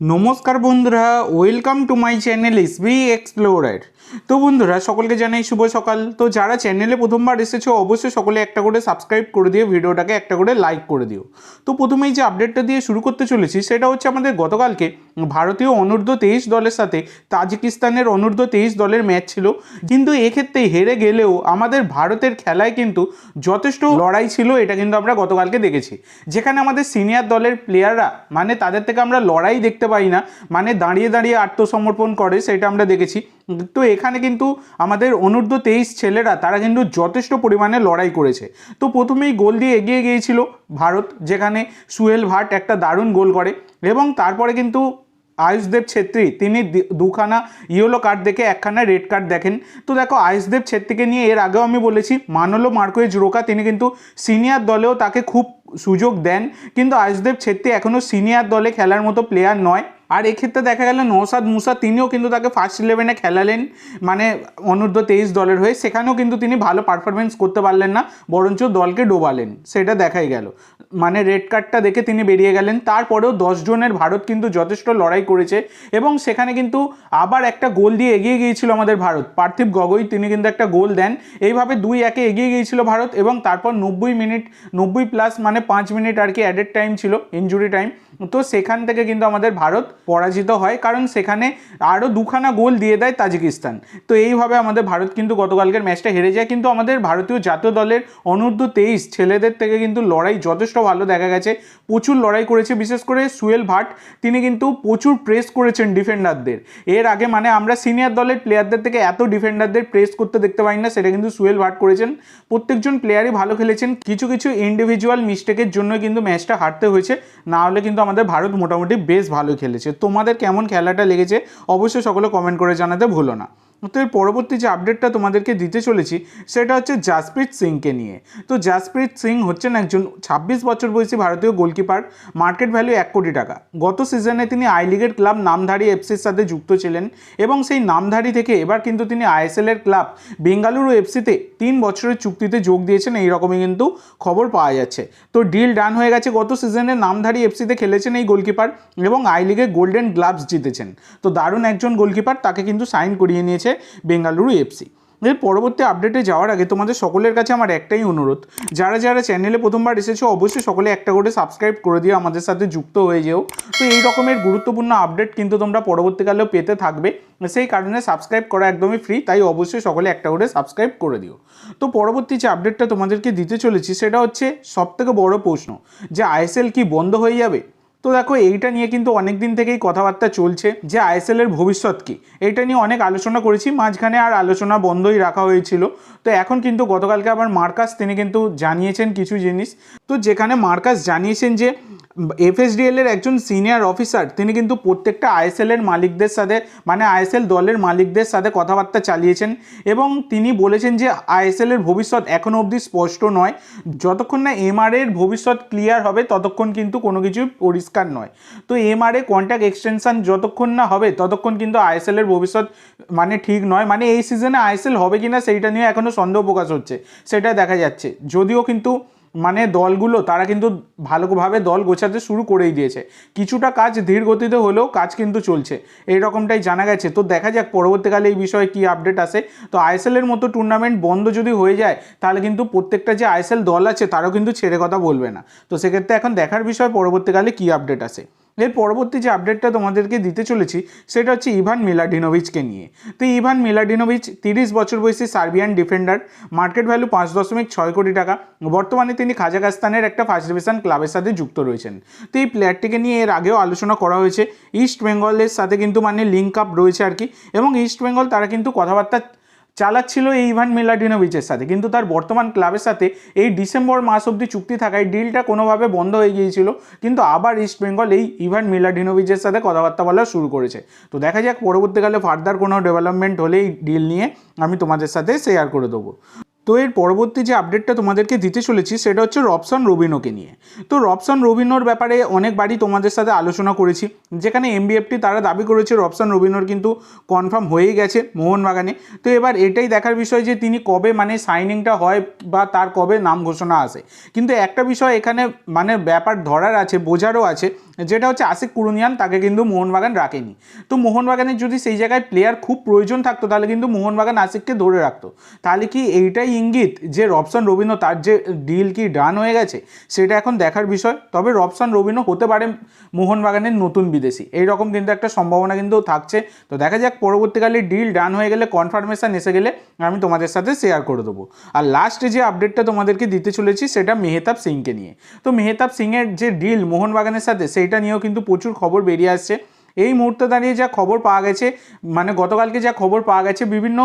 নমস্কার বন্ধুরা welcome to my channel S B explorer তো বন্ধুরা, সকলকে জানাই শুভ সকাল। তো যারা চ্যানেলে প্রথমবার এসেছ, অবশ্যই সকলে একটা করে সাবস্ক্রাইব করে দিও, ভিডিওটাকে একটা করে লাইক করে দিও। তো প্রথমেই যে আপডেটটা দিয়ে শুরু করতে চলেছি, সেটা হচ্ছে আমাদের গতকালকে ভারতীয় অনূর্ধ্ব তেইশ দলের সাথে তাজিকিস্তানের অনূর্ধ্ব তেইশ দলের ম্যাচ ছিল। কিন্তু এক্ষেত্রে হেরে গেলেও আমাদের ভারতের খেলায় কিন্তু যথেষ্ট লড়াই ছিল, এটা কিন্তু আমরা গতকালকে দেখেছি। যেখানে আমাদের সিনিয়র দলের প্লেয়াররা মানে তাদের থেকে আমরা লড়াই দেখতে পাই না। মানে দাঁড়িয়ে দাঁড়িয়ে আত্মসমর্পণ করে, সেটা আমরা দেখেছি। তো এখানে কিন্তু আমাদের অনূর্ধ্ব তেইশ ছেলেরা, তারা কিন্তু যথেষ্ট পরিমাণে লড়াই করেছে। তো প্রথমেই গোল দিয়ে এগিয়ে গিয়েছিল ভারত, যেখানে সুহেল ভাট একটা দারুণ গোল করে এবং তারপরে কিন্তু আয়ুষদেব ছেত্রী, তিনি দুখানা ইয়েলো কার্ড দেখে একখানা রেড কার্ড দেখেন। তো দেখো আয়ুষদেব ছেত্রীকে নিয়ে এর আগেও আমি বলেছি, মানলো মার্কোয়েজ রোকা, তিনি কিন্তু সিনিয়র দলেও তাকে খুব সুযোগ দেন। কিন্তু আয়ুষদেব ছেত্রী এখনও সিনিয়র দলে খেলার মতো প্লেয়ার নয়। আর এক্ষেত্রে দেখা গেল নৌসাদ মুসা, তিনিও কিন্তু তাকে ফার্স্ট ইলেভেনে খেলালেন। মানে অনূর্ধ্ব তেইশ দলের হয়ে। সেখানেও কিন্তু তিনি ভালো পারফরমেন্স করতে পারলেন না, বরঞ্চ দলকে ডোবালেন। সেটা দেখাই গেল। মানে রেড কার্ডটা দেখে তিনি বেরিয়ে গেলেন। তারপরেও জনের ভারত কিন্তু যথেষ্ট লড়াই করেছে। এবং সেখানে কিন্তু আবার একটা গোল দিয়ে এগিয়ে গিয়েছিল আমাদের ভারত। পার্থিব গগৈ, তিনি কিন্তু একটা গোল দেন। এইভাবে দুই একে এগিয়ে গিয়েছিল ভারত এবং তারপর নব্বই মিনিট, নব্বই প্লাস মানে পাঁচ মিনিট আর কি অ্যাডেড টাইম ছিল ইনজুরি টাইম তো সেখান থেকে কিন্তু আমাদের ভারত পরাজিত হয়, কারণ সেখানে আরও দুখানা গোল দিয়ে দেয় তাজিকিস্তান। তো এইভাবে আমাদের ভারত কিন্তু গতকালকের ম্যাচটা হেরে যায়। কিন্তু আমাদের ভারতীয় জাতীয় দলের অনূর্ধ্ব তেইশ ছেলেদের থেকে কিন্তু লড়াই যথেষ্ট ভালো দেখা গেছে। প্রচুর লড়াই করেছে, বিশেষ করে সুয়েল ভাট। তিনি কিন্তু প্রচুর প্রেস করেছেন ডিফেন্ডারদের। এর আগে মানে আমরা সিনিয়র দলের প্লেয়ারদের থেকে এত ডিফেন্ডারদের প্রেস করতে দেখতে পাই না, সেটা কিন্তু সুয়েল ভাট করেছেন। প্রত্যেকজন প্লেয়ারই ভালো খেলেছেন। কিছু কিছু ইন্ডিভিজুয়াল মিস্টেকের জন্য কিন্তু ম্যাচটা হারতে হয়েছে। না হলে কিন্তু আমাদের ভারত মোটামুটি বেশ ভালো খেলেছে। তোমাদের কেমন খেলাটা লেগেছে অবশ্যই সকলে কমেন্ট করে জানাতে ভুলো না। তো পরবর্তী যে আপডেটটা তোমাদেরকে দিতে চলেছি, সেটা হচ্ছে জাসপ্রীত সিংকে নিয়ে। তো জাসপ্রীত সিং হচ্ছেন একজন ছাব্বিশ বছর বয়সী ভারতীয় গোলকিপার মার্কেট ভ্যালু এক কোটি টাকা। গত সিজনে তিনি আই লিগের ক্লাব নামধারী এফসির সাথে যুক্ত ছিলেন এবং সেই নামধারী থেকে এবার কিন্তু তিনি আইএসএল এর ক্লাব বেঙ্গালুরু এফসিতে তিন বছরের চুক্তিতে যোগ দিয়েছেন। এই রকমই কিন্তু খবর পাওয়া যাচ্ছে। তো ডিল ডান হয়ে গেছে। গত সিজনে নামধারী এফসিতে খেলেছেন এই গোলকিপার এবং আই লিগে গোল্ডেন গ্লাভস জিতেছেন। তো দারুণ একজন গোলকিপার তাকে কিন্তু সাইন করিয়ে নিয়েছে বেঙ্গালুরু এফসি এর পরবর্তী আপডেটে যাওয়ার আগে তোমাদের সকলের কাছে আমার একটাই অনুরোধ, যারা যারা চ্যানেলে প্রথমবার এসেছ, অবশ্যই সকলে একটা করে সাবস্ক্রাইব করে দিয়ে আমাদের সাথে যুক্ত হয়ে যেও। তো এই রকমের গুরুত্বপূর্ণ আপডেট কিন্তু তোমরা পরবর্তীকালেও পেতে থাকবে। সেই কারণে সাবস্ক্রাইব করা একদমই ফ্রি তাই অবশ্যই সকলে একটা করে সাবস্ক্রাইব করে দিও। তো পরবর্তী যে আপডেটটা তোমাদেরকে দিতে চলেছি, সেটা হচ্ছে সবথেকে বড় প্রশ্ন, যে আইএসএল কি বন্ধ হয়ে যাবে? তো দেখো, এইটা নিয়ে কিন্তু অনেক দিন থেকেই কথাবার্তা চলছে যে আইএসএল এর ভবিষ্যৎ কি? এইটা নিয়ে অনেক আলোচনা করেছি, মাঝখানে আর আলোচনা বন্ধই রাখা হয়েছিল। তো এখন কিন্তু গতকালকে আবার মার্কাস, তিনি কিন্তু জানিয়েছেন কিছু জিনিস। তো যেখানে মার্কাস জানিয়েছেন যে, এফএসডিএল এর একজন সিনিয়র অফিসার, তিনি কিন্তু প্রত্যেকটা আইএসএল এর মালিকদের সাথে মানে আইএসএল দলের মালিকদের সাথে কথাবার্তা চালিয়েছেন এবং তিনি বলেছেন যে, আইএসএল এর ভবিষ্যৎ এখনও অবধি স্পষ্ট নয়। যতক্ষণ না এমআর এর ভবিষ্যৎ ক্লিয়ার হবে, ততক্ষণ কিন্তু কোনো কিছু পরিষ্কার নয়। তো এমআরএ কন্ট্যাক্ট এক্সটেনশন যতক্ষণ না হবে, ততক্ষণ কিন্তু আইএসএলের ভবিষ্যৎ মানে ঠিক নয়। মানে এই সিজনে আইএসএল হবে কি না সেইটা নিয়ে এখনও সন্দেহ প্রকাশ হচ্ছে। সেটা দেখা যাচ্ছে। যদিও কিন্তু মানে দলগুলো, তারা কিন্তু ভালোভাবে দল গোছাতে শুরু করেই দিয়েছে। কিছুটা কাজ ধীর গতিতে হলেও কাজ কিন্তু চলছে। এই রকমটাই জানা গেছে। তো দেখা যাক, পরবর্তীকালে এই বিষয়ে কি আপডেট আসে। তো আইএসএলের মতো টুর্নামেন্ট বন্ধ যদি হয়ে যায়, তাহলে কিন্তু প্রত্যেকটা যে আইএসএল দল আছে, তারও কিন্তু ছেড়ে কথা বলবে না। তো সেক্ষেত্রে এখন দেখার বিষয়, পরবর্তীকালে কি আপডেট আসে। এর পরবর্তী যে আপডেটটা তোমাদেরকে দিতে চলেছি, সেটা হচ্ছে ইভান মিলাডিনোভিচকে নিয়ে। তো ইভান মিলাডিনোভিচ তিরিশ বছর বয়সী সার্বিয়ান ডিফেন্ডার মার্কেট ভ্যালু পাঁচ দশমিক ছয় কোটি টাকা, বর্তমানে তিনি কাজাকাস্তানের একটা ফার্স্ট ডিভিশন ক্লাবের সাথে যুক্ত রয়েছেন। তো এই প্লেয়ারটিকে নিয়ে এর আগেও আলোচনা করা হয়েছে। ইস্ট বেঙ্গলের সাথে কিন্তু মানে লিঙ্ক আপ রয়েছে আর কি। এবং ইস্ট বেঙ্গল তারা কিন্তু কথাবার্তা চালাচ্ছিল এই ইভান মিলাডিনোভিচের সাথে। কিন্তু তার বর্তমান ক্লাবের সাথে এই ডিসেম্বর মাস অব্দি চুক্তি থাকায় ডিলটা কোনোভাবে বন্ধ হয়ে গিয়েছিল। কিন্তু আবার ইস্ট বেঙ্গল এই ইভান মিলাডিনোভিচের সাথে কথাবার্তা বলা শুরু করেছে। তো দেখা যাক, পরবর্তীকালে ফার্দার কোনো ডেভেলপমেন্ট হলে এই ডিল নিয়ে আমি তোমাদের সাথে শেয়ার করে দেবো। তো এর পরবর্তী যে আপডেটটা তোমাদেরকে দিতে চলেছি, সেটা হচ্ছে রবসন রবিনোকে নিয়ে। তো রবসন রবিনোর ব্যাপারে অনেকবারই তোমাদের সাথে আলোচনা করেছি। যেখানে এমবিএফটি তারা দাবি করেছে রবসন রবিনোর কিন্তু কনফার্ম হয়েই গেছে মোহনবাগানে। তো এবার এটাই দেখার বিষয় যে তিনি কবে মানে সাইনিংটা হয় বা তার কবে নাম ঘোষণা আসে। কিন্তু একটা বিষয় এখানে মানে ব্যাপার ধরার আছে, বোঝারও আছে। যেটা হচ্ছে আশিক কুরুনিয়ান তাকে কিন্তু মোহনবাগান রাখেনি। তো মোহনবাগানের যদি সেই জায়গায় প্লেয়ার খুব প্রয়োজন থাকতো, তাহলে কিন্তু মোহনবাগান আশিককে ধরে রাখতো। তাহলে কি এইটাই ইঙ্গিত যে রবসন রবিনো তার যে ডিল কি ডান হয়ে গেছে, সেটা এখন দেখার বিষয়। তবে রবসন রবিনো হতে পারে মোহনবাগানের নতুন বিদেশি। এইরকম কিন্তু একটা সম্ভাবনা কিন্তু থাকছে। তো দেখা যাক পরবর্তীকালে ডিল ডান হয়ে গেলে কনফার্মেশন এসে গেলে আমি তোমাদের সাথে শেয়ার করে দেবো। আর লাস্টে যে আপডেটটা তোমাদেরকে দিতে চলেছি, সেটা মেহতাব সিংকে নিয়ে। তো মেহতাব সিংয়ের যে ডিল মোহনবাগানের সাথে সেইটা নিয়েও কিন্তু প্রচুর খবর বেরিয়ে আসছে। এই মুহূর্তে দাঁড়িয়ে যা খবর পাওয়া গেছে মানে গতকালকে যা খবর পাওয়া গেছে, বিভিন্ন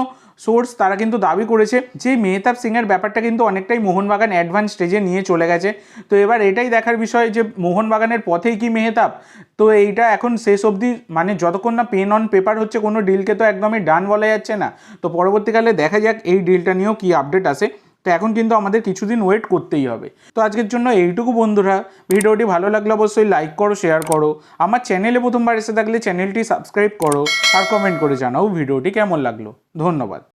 সোর্স তারা কিন্তু দাবি করেছে যে মেহতাব সিংয়ের ব্যাপারটা কিন্তু অনেকটাই মোহনবাগান অ্যাডভান্স স্টেজে নিয়ে চলে গেছে। তো এবার এটাই দেখার বিষয় যে মোহনবাগানের পথেই কি মেহতাব? তো এইটা এখন শেষ অবধি মানে যতক্ষণ না পেন অন পেপার হচ্ছে, কোনো ডিলকে তো একদমই ডান বলা যাচ্ছে না। তো পরবর্তীকালে দেখা যাক এই ডিলটা নিয়েও কি আপডেট আসে। তো এখন কিন্তু আমাদের কিছুদিন ওয়েট করতেই হবে। তো আজকের জন্য এইটুকু বন্ধুরা। ভিডিওটি ভালো লাগলে অবশ্যই লাইক করো শেয়ার করো। আমার চ্যানেলে প্রথমবার এসে থাকলে চ্যানেলটি সাবস্ক্রাইব করো আর কমেন্ট করে জানাও ভিডিওটি কেমন লাগল। ধন্যবাদ।